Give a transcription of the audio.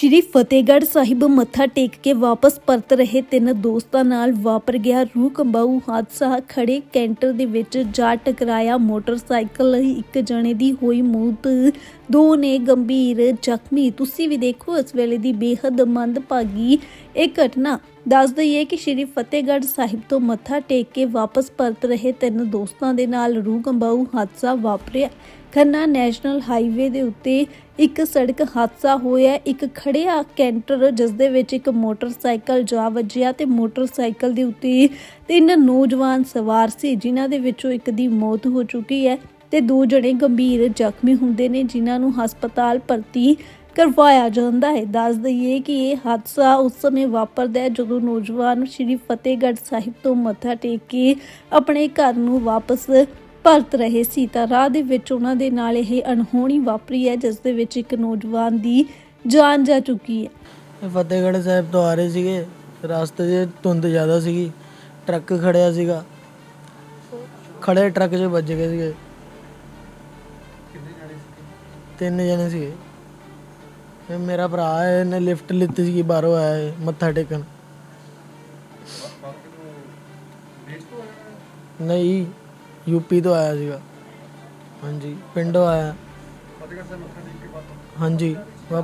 ਸ਼੍ਰੀ ਫਤਿਹਗੜ੍ਹ ਸਾਹਿਬ ਮੱਥਾ ਟੇਕ ਕੇ ਵਾਪਸ ਪਰਤ ਰਹੇ ਤਿੰਨ ਦੋਸਤਾਂ ਨਾਲ ਵਾਪਰ ਗਿਆ ਰੂਹ ਕੰਬਾਊ ਹਾਦਸਾ। ਖੜੇ ਕੈਂਟਰ ਦੇ ਵਿੱਚ ਜਾ ਟਕਰਾਇਆ ਮੋਟਰਸਾਈਕਲ। ਇੱਕ ਜਣੇ ਦੀ ਹੋਈ ਮੌਤ। ਦੋ ਨੇ ਗੰਭੀਰ ਜ਼ਖਮੀ। ਤੁਸੀਂ ਵੀ ਦੇਖੋ ਇਸ ਵੇਲੇ ਦੀ ਬੇਹੱਦ ਮੰਦਭਾਗੀ ਇਹ ਘਟਨਾ। ਦੱਸ ਦਈਏ ਕਿ ਸ਼੍ਰੀ ਫਤਿਹਗੜ੍ਹ ਸਾਹਿਬ ਤੋਂ ਮੱਥਾ ਟੇਕ ਕੇ ਵਾਪਸ ਪਰਤ ਰਹੇ ਤਿੰਨ ਦੋਸਤਾਂ ਦੇ ਨਾਲ ਰੂਹ ਹਾਦਸਾ ਵਾਪਰਿਆ। ਖੰਨਾ ਨੈਸ਼ਨਲ ਹਾਈਵੇ ਦੇ ਉੱਤੇ ਇੱਕ ਸੜਕ ਹਾਦਸਾ ਹੋਇਆ। ਇੱਕ ਖੜਿਆ ਕੈਂਟਰ, ਜਿਸ ਦੇ ਵਿੱਚ ਇੱਕ ਮੋਟਰਸਾਈਕਲ ਜਾ ਵੱਜਿਆ ਤੇ ਮੋਟਰਸਾਈਕਲ ਦੇ ਉੱਤੇ ਤਿੰਨ ਨੌਜਵਾਨ ਸਵਾਰ ਸੀ, ਜਿਨ੍ਹਾਂ ਦੇ ਵਿੱਚੋਂ ਇੱਕ ਦੀ ਮੌਤ ਹੋ ਚੁੱਕੀ ਹੈ ਤੇ ਦੋ ਜਣੇ ਗੰਭੀਰ ਜ਼ਖਮੀ ਹੁੰਦੇ ਨੇ, ਜਿਨ੍ਹਾਂ ਨੂੰ ਹਸਪਤਾਲ ਭਰਤੀ ਕਰਵਾਇਆ ਜਾਂਦਾ ਹੈ। ਦੱਸ ਦਈਏ ਕਿ ਇਹ ਹਾਦਸਾ ਉਸ ਸਮੇਂ ਵਾਪਰਦਾ ਹੈ ਜਦੋਂ ਨੌਜਵਾਨ ਸ਼੍ਰੀ ਫਤਿਹਗੜ੍ਹ ਸਾਹਿਬ ਤੋਂ ਮੱਥਾ ਟੇਕ ਕੇ ਆਪਣੇ ਘਰ ਨੂੰ ਵਾਪਸ ਪਰਤ ਰਹੇ ਸੀ। ਤਾਂ ਰਾਹ ਦੇ ਵਿੱਚ ਉਹਨਾਂ ਦੇ ਨਾਲ ਇਹ ਅਣਹੋਣੀ ਵਾਪਰੀ ਹੈ, ਜਿਸ ਦੇ ਵਿੱਚ ਇੱਕ ਨੌਜਵਾਨ ਦੀ ਜਾਨ ਜਾ ਚੁੱਕੀ ਹੈ। ਫਤਿਹਗੜ੍ਹ ਸਾਹਿਬ ਤੋਂ ਆ ਰਹੇ ਸੀਗੇ। ਰਸਤੇ 'ਚ ਧੁੰਦ ਜ਼ਿਆਦਾ ਸੀਗੀ, ਟਰੱਕ ਖੜਿਆ ਸੀਗਾ। ਖੜੇ ਟਰੱਕ 'ਚ ਵੱਜ ਗਏ ਸੀਗੇ। ਤਿੰਨ ਜਣੇ ਸੀਗੇ। ਇਹ ਮੇਰਾ ਭਰਾ ਹੈ, ਇਹਨੇ ਲਿਫਟ ਲਿੱਤੀ ਸੀਗੀ ਬਾਹਰੋਂ ਆਇਆ ਹੈ ਮੱਥਾ ਟੇਕਣ। ਨਹੀਂ ਯੂਪੀ ਤੋਂ ਆਇਆ ਸੀਗਾ। ਹਾਂਜੀ, ਪਿੰਡੋਂ ਆਇਆ। ਹਾਂਜੀ ਵਾ